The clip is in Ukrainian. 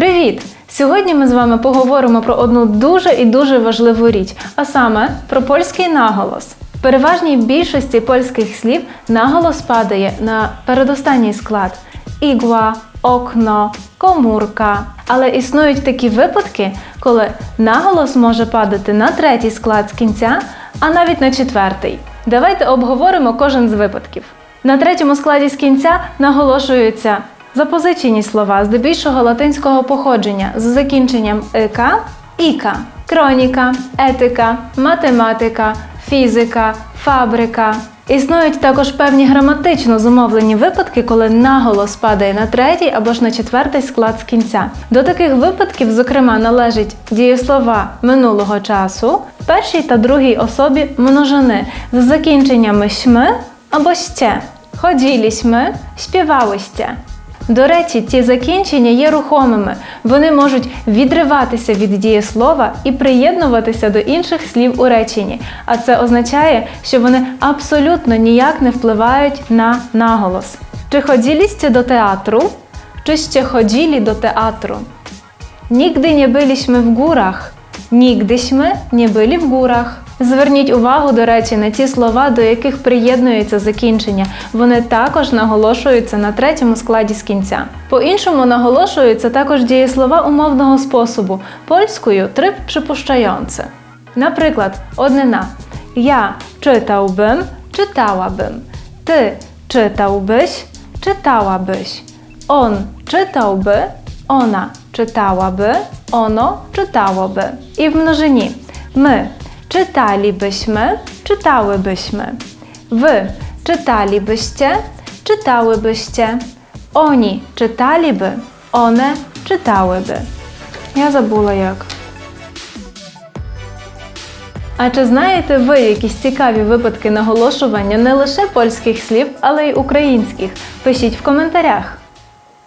Привіт! Сьогодні ми з вами поговоримо про одну дуже і дуже важливу річ, а саме про польський наголос. В переважній більшості польських слів наголос падає на передостанній склад ігла, окно, комурка. Але існують такі випадки, коли наголос може падати на третій склад з кінця, а навіть на четвертий. Давайте обговоримо кожен з випадків. На третьому складі з кінця наголошуються запозичені слова здебільшого латинського походження з закінченням ика, іка, кроніка, етика, математика, фізика, фабрика. Існують також певні граматично зумовлені випадки, коли наголос падає на третій або ж на четвертий склад з кінця. До таких випадків, зокрема, належать дієслова минулого часу, першій та другій особі множини з закінченнями «śmy» або «ście». Ходілісьми, співалися. До речі, ці закінчення є рухомими. Вони можуть відриватися від дієслова і приєднуватися до інших слів у реченні. А це означає, що вони абсолютно ніяк не впливають на наголос. Чи ходілісьте до театру? Чи ще ходілі до театру? Nigdy nie byliśmy w górach. Nigdyśmy nie byli в górach. Зверніть увагу, до речі, на ті слова, до яких приєднується закінчення. Вони також наголошуються на третьому складі з кінця. По-іншому наголошуються також дієслова умовного способу польською трип przypuszczający. Наприклад, однина. Я czytałbym, czytałabym. Ty czytałbyś, czytałabyś. On czytałby, ona czytałaby, ono czytałoby. I w mnożyni. My czytalibyśmy, czytałybyśmy. Wy czytalibyście, czytałybyście. Oni czytaliby, one czytałyby. Я забула як. А чи знаєте ви якісь цікаві випадки наголошування не лише польських слів, але й українських? Пишіть в коментарях.